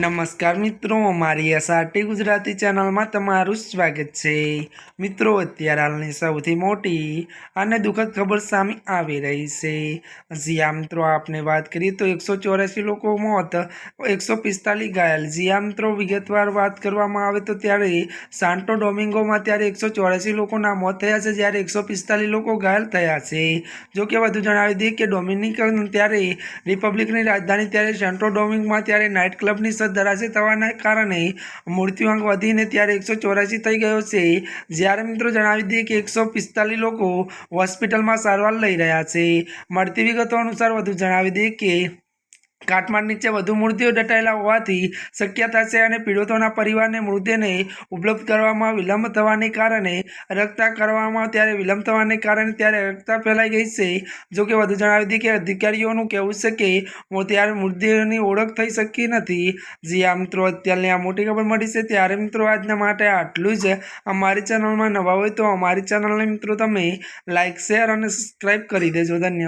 નમસ્કાર મિત્રો, અમારી એસઆરટી ગુજરાતી ચેનલમાં તમારું સ્વાગત છે. મિત્રો, અત્યારે હાલની સૌથી મોટી અને દુઃખદ ખબર સામે આવી રહી છે. જીયા મિત્રો, આપને વાત કરીએ તો એકસો ચોરાસી લોકો મોત, એકસો પિસ્તાલીસ ઘાયલ. જીયા મિત્રો, વિગતવાર વાત કરવામાં આવે તો ત્યારે સાન્ટો ડોમિંગોમાં ત્યારે એકસો ચોરાસી લોકોના મોત થયા છે, જ્યારે એકસો પિસ્તાલીસ લોકો ઘાયલ થયા છે. જો કે વધુ જણાવી દઈએ કે ડોમિનિકન ત્યારે રિપબ્લિકની રાજધાની ત્યારે સાન્ટો ડોમિંગમાં ત્યારે નાઇટ ક્લબની સદ ધરાશી થવાના કારણે મૃત્યુઆંક વધીને ત્યારે એકસો ચોરાસી થઈ ગયો છે. જ્યારે મિત્રો જણાવી દઈએ કે એકસો પિસ્તાલીસ લોકો હોસ્પિટલમાં સારવાર લઈ રહ્યા છે. મળતી વિગતો અનુસાર વધુ જણાવી દઈએ કે કાટમાળ નીચે વધુ મૃતદેહો દટાયેલા હોવાથી શક્યતા છે અને પીડિતોના પરિવારને મૃતદેહને ઉપલબ્ધ કરવામાં વિલંબ થવાને કારણે રક્તા કરવામાં ત્યારે વિલંબ થવાને કારણે ત્યારે રક્તા ફેલાઈ ગઈ છે. જો કે વધુ જણાવી હતી કે અધિકારીઓનું કહેવું છે કે ત્યારે મૃતદેહની ઓળખ થઈ શકી નથી. જી આ મિત્રો, અત્યારની આ મોટી ખબર મળી છે. ત્યારે મિત્રો આજના માટે આટલું જ. અમારી ચેનલમાં નવા હોય તો અમારી ચેનલને મિત્રો તમે લાઇક શેર અને સબસ્ક્રાઈબ કરી દેજો. ધન્યવાદ.